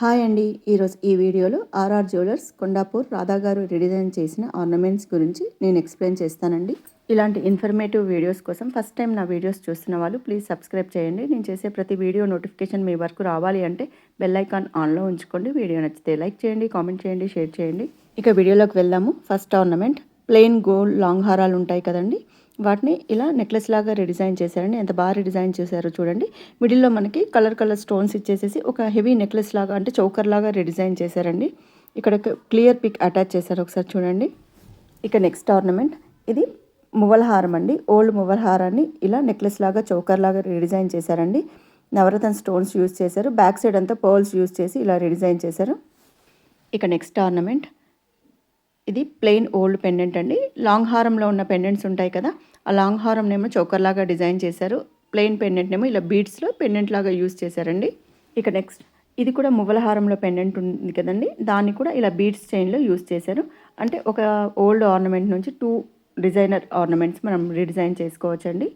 Hi అండి. ఈరోజు ఈ వీడియోలో ఆర్ఆర్ జ్యువెలర్స్ కొండాపూర్ రాధా గారు రిడిజైన్ చేసిన ఆర్నమెంట్స్ గురించి నేను ఎక్స్ప్లెయిన్ చేస్తానండి. ఇలాంటి ఇన్ఫర్మేటివ్ వీడియోస్ కోసం ఫస్ట్ టైం నా వీడియోస్ చూస్తున్న వాళ్ళు ప్లీజ్ సబ్స్క్రైబ్ చేయండి. నేను చేసే ప్రతి వీడియో నోటిఫికేషన్ మీ వరకు రావాలి అంటే బెల్ ఐకాన్ ఆన్లో ఉంచుకోండి. వీడియో నచ్చితే లైక్ చేయండి కామెంట్ చేయండి షేర్ చేయండి. ఇక వీడియోలోకి వెళ్దాము. First ornament plain gold long హారాలు ఉంటాయి కదండి. వాటిని ఇలా నెక్లెస్ లాగా రిడిజైన్ చేశారండి. ఎంత బాగా రిడిజైన్ చేశారో చూడండి. మిడిల్లో మనకి కలర్ కలర్ స్టోన్స్ ఇచ్చేసేసి ఒక హెవీ నెక్లెస్ లాగా అంటే చౌకర్ లాగా రిడిజైన్ చేశారండి. ఇక్కడ క్లియర్ పిక్ అటాచ్ చేశారు ఒకసారి చూడండి. ఇక నెక్స్ట్ ఆర్నమెంట్ ఇది మువ్వల హారం అండి. ఓల్డ్ మువ్వల హారాన్ని ఇలా నెక్లెస్ లాగా చౌకర్ లాగా రిడిజైన్ చేశారండి. నవరతన్ స్టోన్స్ యూస్ చేశారు. బ్యాక్ సైడ్ అంతా పర్ల్స్ యూస్ చేసి ఇలా రిడిజైన్ చేశారు. ఇక నెక్స్ట్ ఆర్నమెంట్ ఇది ప్లెయిన్ ఓల్డ్ పెండెంట్ అండి. లాంగ్ హారంలో ఉన్న పెండెంట్స్ ఉంటాయి కదా ఆ లాంగ్ హారం ఏమో చోకర్లాగా డిజైన్ చేశారు. ప్లెయిన్ పెండెంట్ ఏమో ఇలా బీడ్స్లో పెండెంట్ లాగా యూజ్ చేశారండి. ఇక నెక్స్ట్ ఇది కూడా మువ్వల హారంలో పెండెంట్ ఉంది కదండి. దాన్ని కూడా ఇలా బీడ్స్ చైన్లో యూజ్ చేశారు. అంటే ఒక ఓల్డ్ ఆర్నమెంట్ నుంచి టూ డిజైనర్ ఆర్నమెంట్స్ మనం రీడిజైన్ చేసుకోవచ్చండి.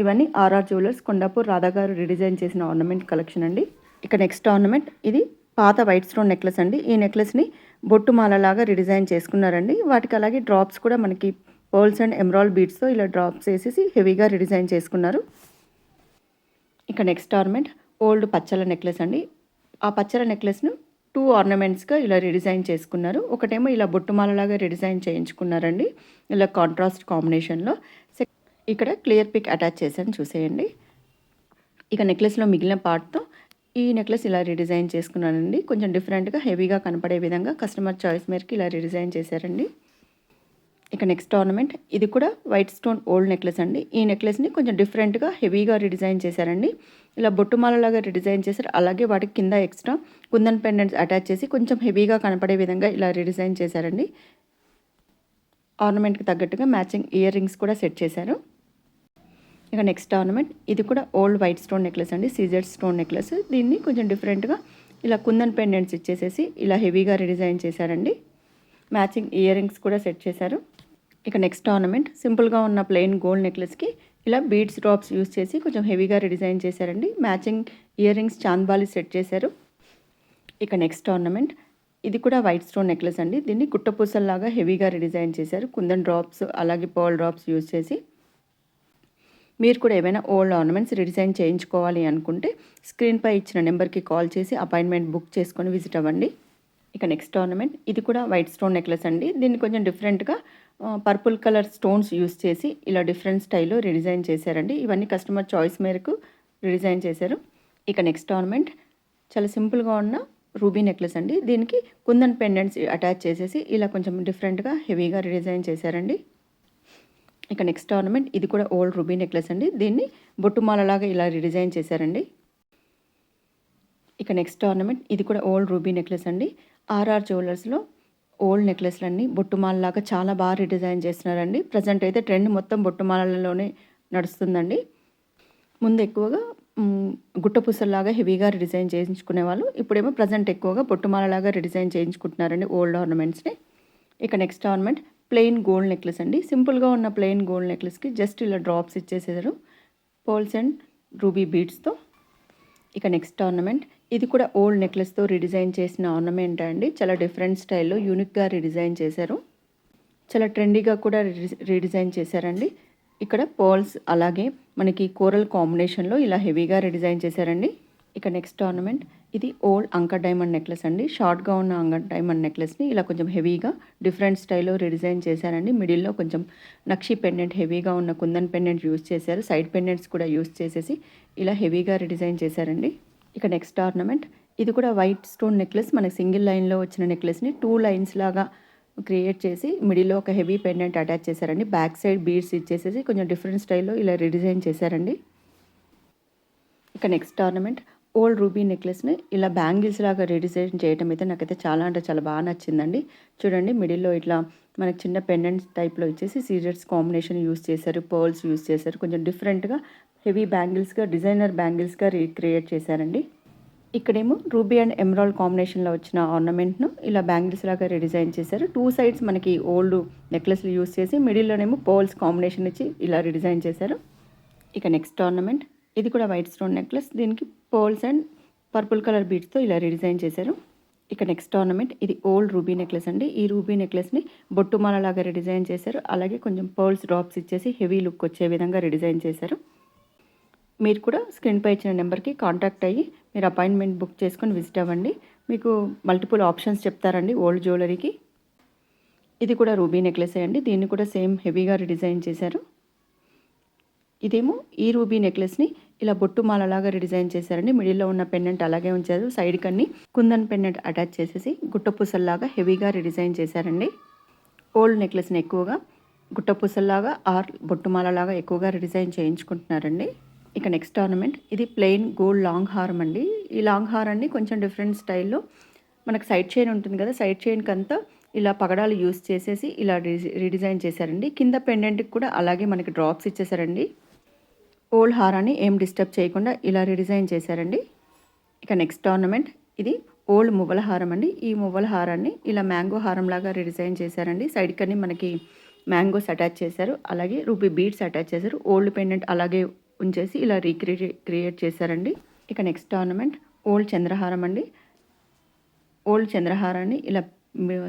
ఇవన్నీ ఆర్ఆర్ జ్యువెలర్స్ కొండాపూర్ రాధాగారు రీడిజైన్ చేసిన ఆర్నమెంట్ కలెక్షన్ అండి. ఇక నెక్స్ట్ ఆర్నమెంట్ ఇది పాత వైట్ స్టోన్ నెక్లెస్ అండి. ఈ నెక్లెస్ని బొట్టు మాలలాగా రిడిజైన్ చేసుకున్నారండి. వాటికి అలాగే డ్రాప్స్ కూడా మనకి పర్ల్స్ అండ్ ఎమరాల్ బీడ్స్తో ఇలా డ్రాప్స్ వేసేసి హెవీగా రిడిజైన్ చేసుకున్నారు. ఇక నెక్స్ట్ ఆర్నమెంట్ ఓల్డ్ పచ్చల నెక్లెస్ అండి. ఆ పచ్చల నెక్లెస్ను టూ ఆర్నమెంట్స్గా ఇలా రిడిజైన్ చేసుకున్నారు. ఒకటేమో ఇలా బొట్టుమాలలాగా రిడిజైన్ చేయించుకున్నారండి. ఇలా కాంట్రాస్ట్ కాంబినేషన్లో ఇక్కడ క్లియర్ పిక్ అటాచ్ చేశాను చూసేయండి. ఇక నెక్లెస్లో మిగిలిన పార్ట్తో ఈ నెక్లెస్ ఇలా రీడిజైన్ చేసుకున్నానండి. కొంచెం డిఫరెంట్గా హెవీగా కనపడే విధంగా కస్టమర్ చాయిస్ మేరకు ఇలా రీడిజైన్ చేశారండి. ఇక నెక్స్ట్ ఆర్నమెంట్. ఇది కూడా వైట్ స్టోన్ ఓల్డ్ నెక్లెస్ అండి. ఈ నెక్లెస్ని కొంచెం డిఫరెంట్గా హెవీగా రీడిజైన్ చేశారండి. ఇలా బొట్టుమాలలాగా రీడిజైన్ చేశారు. అలాగే వాటికి కింద ఎక్స్ట్రా కుందన్ పెండెంట్స్ అటాచ్ చేసి కొంచెం హెవీగా కనపడే విధంగా ఇలా రీడిజైన్ చేశారండి. ఆర్నమెంట్కి తగ్గట్టుగా మ్యాచింగ్ ఇయర్ రింగ్స్ కూడా సెట్ చేశారు. ఇక నెక్స్ట్ ఆర్నమెంట్ ఇది కూడా ఓల్డ్ వైట్ స్టోన్ నెక్లెస్ అండి సీజర్ స్టోన్ నెక్లెస్ దీన్ని కొంచెం డిఫరెంట్గా ఇలా కుందన్ పెండెంట్స్ ఇచ్చేసేసి ఇలా హెవీగా రిడిజైన్ చేశారండి. మ్యాచింగ్ ఇయర్ రింగ్స్ కూడా సెట్ చేశారు. ఇక నెక్స్ట్ ఆర్నమెంట్ సింపుల్గా ఉన్న ప్లెయిన్ గోల్డ్ నెక్లెస్కి ఇలా బీడ్స్ డ్రాప్స్ యూస్ చేసి కొంచెం హెవీగా డిజైన్ చేశారండి. Matching earrings chandbali set చేశారు. ఇక నెక్స్ట్ ఆర్నమెంట్ ఇది కూడా వైట్ స్టోన్ నెక్లెస్ అండి. దీన్ని గుట్టపూసల్లాగా హెవీగా రిడిజైన్ చేశారు. కుందన్ డ్రాప్స్ అలాగే పర్ల్ డ్రాప్స్ యూస్ చేసి మీరు కూడా ఏమైనా ఓల్డ్ ఆర్నమెంట్స్ రిడిజైన్ చేయించుకోవాలి అనుకుంటే స్క్రీన్పై ఇచ్చిన నెంబర్కి కాల్ చేసి అపాయింట్మెంట్ బుక్ చేసుకొని విజిట్ అవ్వండి. ఇక నెక్స్ట్ ఆర్నమెంట్ ఇది కూడా వైట్ స్టోన్ నెక్లెస్ అండి. దీన్ని కొంచెం డిఫరెంట్గా పర్పుల్ కలర్ స్టోన్స్ యూస్ చేసి ఇలా డిఫరెంట్ స్టైల్లో రిడిజైన్ చేశారండి. ఇవన్నీ కస్టమర్ చాయిస్ మేరకు రిడిజైన్ చేశారు. ఇక నెక్స్ట్ ఆర్నమెంట్ చాలా సింపుల్గా ఉన్న రూబీ నెక్లెస్ అండి. దీనికి కుందన్ పెండెంట్స్ అటాచ్ చేసేసి ఇలా కొంచెం డిఫరెంట్గా హెవీగా రిడిజైన్ చేశారండి. ఇక నెక్స్ట్ ఆర్నమెంట్ ఇది కూడా ఓల్డ్ రూబీ నెక్లెస్ అండి. దీన్ని బొట్టుమాలలాగా ఇలా రిడిజైన్ చేశారండి. ఇక నెక్స్ట్ ఆర్నమెంట్ ఇది కూడా ఓల్డ్ రూబీ నెక్లెస్ అండి. ఆర్ఆర్ జ్యువెలర్స్లో ఓల్డ్ నెక్లెస్లన్నీ బొట్టుమాలలాగా చాలా బాగా రిడిజైన్ చేస్తున్నారండి. ప్రజెంట్ అయితే ట్రెండ్ మొత్తం బొట్టుమాలలోనే నడుస్తుందండి. ముందు ఎక్కువగా గుట్టపూసల్లాగా హెవీగా డిజైన్ చేయించుకునే వాళ్ళు ఇప్పుడేమో ప్రజెంట్ ఎక్కువగా బొట్టుమాలలాగా రిడిజైన్ చేయించుకుంటున్నారండి ఓల్డ్ ఆర్నమెంట్స్ని ఇక next ornament plain gold necklace అండి. సింపుల్గా ఉన్న ప్లెయిన్ గోల్డ్ నెక్లెస్కి జస్ట్ ఇలా డ్రాప్స్ ఇచ్చేసేదారు పోల్స్ అండ్ రూబీ బీడ్స్తో ఇక నెక్స్ట్ ఆర్నమెంట్. ఇది కూడా ఓల్డ్ నెక్లెస్తో రిడిజైన్ చేసిన ఆర్నమెంట్ అండి. చాలా డిఫరెంట్ స్టైల్లో యూనిక్గా రిడిజైన్ చేశారు. చాలా ట్రెండీగా కూడా రీడిజైన్ చేశారండి. ఇక్కడ పోల్స్ అలాగే మనకి కోరల్ కాంబినేషన్లో ఇలా హెవీగా రీడిజైన్ చేశారండి. ఇక నెక్స్ట్ ఆర్నమెంట్ ఇది ఓల్డ్ అంక డైమండ్ నెక్లెస్ అండి. షార్ట్గా ఉన్న అంక డైమండ్ నెక్లెస్ని ఇలా కొంచెం హెవీగా డిఫరెంట్ స్టైల్లో రిడిజైన్ చేశారండి. మిడిల్లో కొంచెం నక్షి పెండెంట్ హెవీగా ఉన్న కుందన్ పెండెంట్ యూస్ చేశారు. సైడ్ పెండెంట్స్ కూడా యూస్ చేసేసి ఇలా హెవీగా రిడిజైన్ చేశారండి. ఇక నెక్స్ట్ ఆర్నమెంట్ ఇది కూడా వైట్ స్టోన్ నెక్లెస్ మనకి సింగిల్ లైన్లో వచ్చిన నెక్లెస్ని టూ లైన్స్ లాగా క్రియేట్ చేసి మిడిల్లో ఒక హెవీ పెండెంట్ అటాచ్ చేశారండి. బ్యాక్ సైడ్ బీడ్స్ ఇచ్చేసేసి కొంచెం డిఫరెంట్ స్టైల్లో ఇలా రిడిజైన్ చేశారండి. ఇక నెక్స్ట్ ఆర్నమెంట్ ఓల్డ్ రూబీ నెక్లెస్ని ఇలా బ్యాంగిల్స్ లాగా రిడిజైన్ చేయడం అయితే నాకైతే చాలా అంటే చాలా బాగా నచ్చిందండి. చూడండి మిడిల్లో ఇట్లా మనకి చిన్న పెండెంట్స్ టైప్లో ఇచ్చేసి సీరియర్స్ కాంబినేషన్ యూస్ చేశారు పర్ల్స్ యూస్ చేశారు. కొంచెం డిఫరెంట్గా హెవీ బ్యాంగిల్స్గా డిజైనర్ బ్యాంగిల్స్గా రీక్రియేట్ చేశారండి. ఇక్కడేమో రూబీ అండ్ ఎమరాల్ కాంబినేషన్లో వచ్చిన ఆర్నమెంట్ను ఇలా బ్యాంగిల్స్ లాగా రిడిజైన్ చేశారు. టూ సైడ్స్ మనకి ఓల్డ్ నెక్లెస్లు యూస్ చేసి మిడిల్లోనేమో పర్ల్స్ కాంబినేషన్ ఇచ్చి ఇలా రిడిజైన్ చేశారు. ఇక నెక్స్ట్ ఆర్నమెంట్. ఇది కూడా వైట్ స్టోన్ నెక్లెస్. దీనికి పోల్స్ అండ్ పర్పుల్ కలర్ బీడ్స్తో ఇలా రిడిజైన్ చేశారు. ఇక నెక్స్ట్ ఆర్నమెంట్ ఇది ఓల్డ్ రూబీ నెక్లెస్ అండి. ఈ రూబీ నెక్లెస్ని బొట్టుమాల లాగా రిడిజైన్ చేశారు. అలాగే కొంచెం పర్ల్స్ డ్రాప్స్ ఇచ్చేసి హెవీ లుక్ వచ్చే విధంగా రిడిజైన్ చేశారు. మీరు కూడా స్క్రీన్పై ఇచ్చిన నెంబర్కి కాంటాక్ట్ అయ్యి మీరు అపాయింట్మెంట్ బుక్ చేసుకొని విజిట్ అవ్వండి. మీకు మల్టిపుల్ ఆప్షన్స్ చెప్తారండి ఓల్డ్ జ్యువెలరీకి ఇది కూడా రూబీ నెక్లెస్ అండి. దీన్ని కూడా సేమ్ హెవీగా రిడిజైన్ చేశారు. ఇదేమో ఈ రూబీ నెక్లెస్ని ఇలా బొట్టు మాలలాగా రిడిజైన్ చేశారండి. మిడిల్లో ఉన్న పెండెంట్ అలాగే ఉంచారు. సైడ్ కన్ని కుందన్ పెండెంట్ అటాచ్ చేసేసి గుట్టపూసల్లాగా హెవీగా రిడిజైన్ చేశారండి. ఓల్డ్ నెక్లెస్ని ఎక్కువగా గుట్టపూసల్లాగా ఆర్ బొట్టుమాలలాగా ఎక్కువగా డిజైన్ చేయించుకుంటున్నారండి. ఇక నెక్స్ట్ ఆర్నమెంట్ ఇది ప్లెయిన్ గోల్డ్ లాంగ్ హారం అండి. ఈ లాంగ్ హారాన్ని కొంచెం డిఫరెంట్ స్టైల్లో మనకు సైడ్ చైన్ ఉంటుంది కదా సైడ్ చైన్కి అంతా ఇలా పగడాలు యూస్ చేసేసి ఇలా రిడిజైన్ చేశారండి. కింద పెండెంట్కి కూడా అలాగే మనకి డ్రాప్స్ ఇచ్చేసారండి ఓల్డ్ హారాన్ని ఏం డిస్టర్బ్ చేయకుండా ఇలా రిడిజైన్ చేశారండి. ఇక నెక్స్ట్ ఆర్నమెంట్ ఇది ఓల్డ్ మువ్వల హారం అండి. ఈ మువ్వల హారాన్ని ఇలా మ్యాంగో హారం లాగా రిడిజైన్ చేశారండి. సైడ్ కన్నీ మనకి మ్యాంగోస్ అటాచ్ చేశారు. అలాగే రూపీ బీడ్స్ అటాచ్ చేశారు. ఓల్డ్ పెండెంట్ అలాగే ఉంచేసి ఇలా రీక్రియేట్ క్రియేట్ చేశారండి. ఇక నెక్స్ట్ ఆర్నమెంట్ ఓల్డ్ చంద్రహారం అండి. ఓల్డ్ చంద్రహారాన్ని ఇలా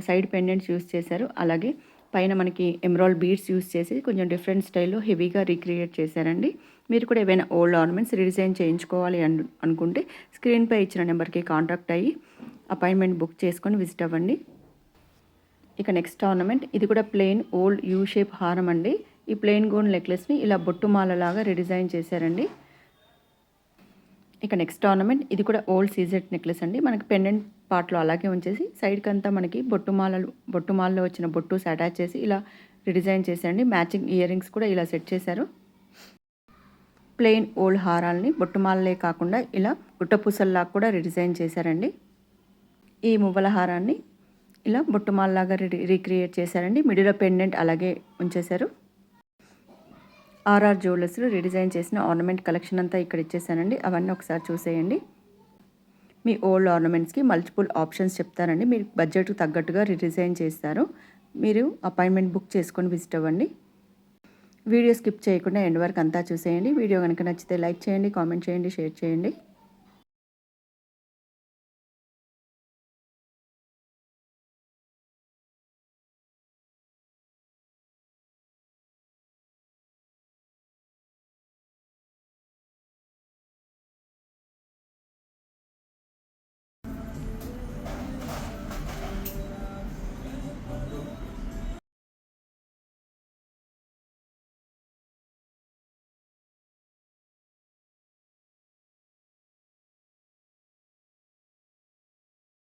సైడ్ పెండెంట్స్ యూస్ చేశారు. అలాగే పైన మనకి ఎమరాల్ బీడ్స్ యూస్ చేసి కొంచెం డిఫరెంట్ స్టైల్లో హెవీగా రీక్రియేట్ చేశారండి. మీరు కూడా ఏవైనా ఓల్డ్ ఆర్నమెంట్స్ రీడిజైన్ చేయించుకోవాలి అను అనుకుంటే స్క్రీన్పై ఇచ్చిన నెంబర్కి కాంటాక్ట్ అయ్యి అపాయింట్మెంట్ బుక్ చేసుకొని విజిట్ అవ్వండి. ఇక నెక్స్ట్ ఆర్నమెంట్. ఇది కూడా ప్లెయిన్ ఓల్డ్ యూ షేప్ హారం అండి. ఈ ప్లెయిన్ గోల్డ్ నెక్లెస్ని ఇలా బొట్టుమాలలాగా రీడిజైన్ చేశారండి. ఇక నెక్స్ట్ ఆర్నమెంట్. ఇది కూడా ఓల్డ్ సీజెట్ నెక్లెస్ అండి. మనకి పెండెంట్ పార్ట్లో అలాగే ఉంచేసి సైడ్కి అంతా మనకి బొట్టుమాలలు బొట్టుమాలలో వచ్చిన బొట్టుస్ అటాచ్ చేసి ఇలా రిడిజైన్ చేసేయండి. మ్యాచింగ్ ఇయర్ రింగ్స్ కూడా ఇలా సెట్ చేశారు. ప్లెయిన్ ఓల్డ్ హారాల్ని బొట్టుమాలలే కాకుండా ఇలా గుట్టపూసల్లా కూడా రిడిజైన్ చేశారండి. ఈ మువ్వల హారాన్ని ఇలా బొట్టుమాలలాగా రీక్రియేట్ చేశారండి. మిడిలో పెండెంట్ అలాగే ఉంచేశారు. ఆర్ఆర్ జ్యువెలర్స్లో రీడిజైన్ చేసిన ఆర్నమెంట్ కలెక్షన్ అంతా ఇక్కడ ఇచ్చేసానండి. అవన్నీ ఒకసారి చూసేయండి. మీ ఓల్డ్ ఆర్నమెంట్స్కి మల్టిపుల్ ఆప్షన్స్ చెప్తారండి మీరు బడ్జెట్కి తగ్గట్టుగా రిడిజైన్ చేస్తారు. మీరు అపాయింట్మెంట్ బుక్ చేసుకొని విజిట్ అవ్వండి. వీడియో స్కిప్ చేయకుండా ఎండ్ వరకు అంతా చూసేయండి. వీడియో కనుక నచ్చితే లైక్ చేయండి కామెంట్ చేయండి షేర్ చేయండి.